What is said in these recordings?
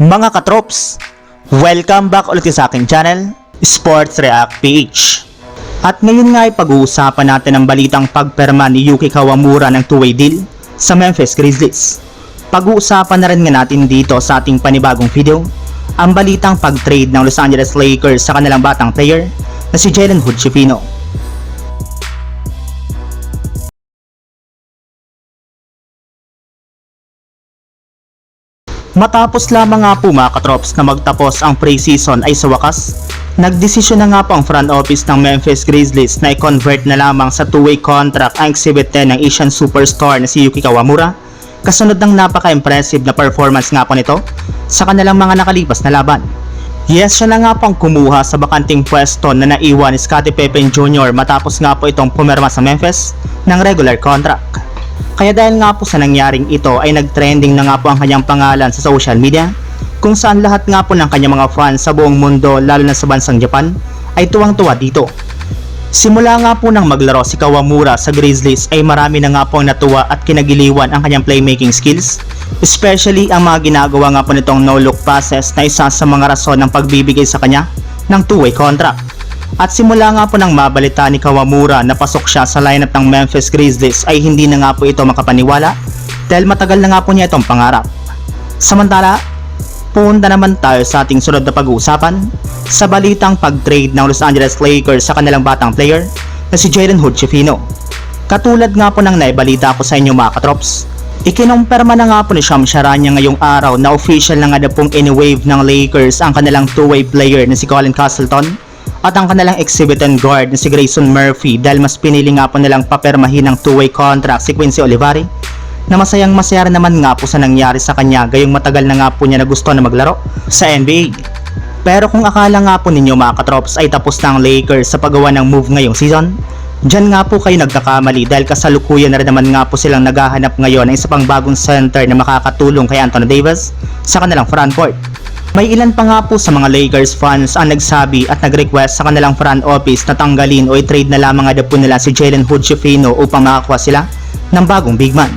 Mga katrops, welcome back ulit sa aking channel, Sports React PH. At ngayon nga ay pag-uusapan natin ang balitang pagperma ni Yuki Kawamura ng two-way deal sa Memphis Grizzlies. Pag-uusapan na rin nga natin dito sa ating panibagong video ang balitang pag-trade ng Los Angeles Lakers sa kanilang batang player na si Jalen Hood Schifino. Matapos lamang nga po mga katrops na magtapos ang preseason ay sa wakas, nagdesisyon na nga po ang front office ng Memphis Grizzlies na i-convert na lamang sa two-way contract ang exhibit 10 ng Asian superstar na si Yuki Kawamura kasunod ng napaka-impressive na performance nga po nito sa kanilang mga nakalipas na laban. Yes, siya na nga po ang kumuha sa bakanting pwesto na naiwan ni Scottie Pippen Jr. matapos nga po itong pumirma sa Memphis ng regular contract. Kaya dahil nga po sa nangyaring ito ay nagtrending na nga po ang kanyang pangalan sa social media kung saan lahat nga po ng kanyang mga fans sa buong mundo lalo na sa bansang Japan ay tuwang-tuwa dito. Simula nga po nang maglaro si Kawamura sa Grizzlies ay marami na nga po ang natuwa at kinagiliwan ang kanyang playmaking skills especially ang mga ginagawa nga po nitong no-look passes na isa sa mga rason ng pagbibigay sa kanya ng two-way contract. At simula nga po nang mabalita ni Kawamura na pasok siya sa lineup ng Memphis Grizzlies ay hindi na nga po ito makapaniwala dahil matagal na nga po niya itong pangarap. Samantala, punta naman tayo sa ating sunod na pag-uusapan sa balitang pag-trade ng Los Angeles Lakers sa kanilang batang player na si Jalen Hood Schifino. Katulad nga po ng naibalita ko sa inyo mga katrops, ikinumpirma na nga po ni Sham Charania ngayong araw na official na nga na pong in-wave ng Lakers ang kanilang two-way player na si Colin Castleton at ang kanilang exhibit and guard na si Grayson Murphy dahil mas pinili nga po nilang papermahin ng two-way contract si Quincy Olivari na masayang masaya naman nga po sa nangyari sa kanya gayong matagal na nga po niya na gusto na maglaro sa NBA. Pero kung akala nga po ninyo mga katrops ay tapos na ang Lakers sa paggawa ng move ngayong season, dyan nga po kayo nagkakamali dahil kasalukuyan na rin naman nga po silang naghahanap ngayon ng isa pang bagong center na makakatulong kay Anthony Davis sa kanilang frontcourt. May ilan pa nga po sa mga Lakers fans ang nagsabi at nag-request sa kanilang front office na tanggalin o i-trade na lamang nga po nila si Jalen Hood Schifino upang makakuha sila ng bagong big man.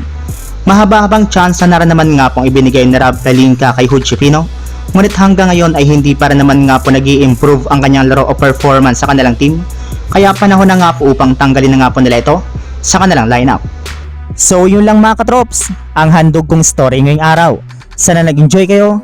Mahaba-habang tsansa na naman nga pong ibinigay ni Rob Pelinka kay Hood Schifino ngunit hanggang ngayon ay hindi pa rin naman nga po nag improve ang kanyang laro o performance sa kanilang team kaya panahon na nga po upang tanggalin na nga po nila ito sa kanilang lineup. So yun lang mga katrops, ang handog kong story ngayong araw. Sana nag-enjoy kayo,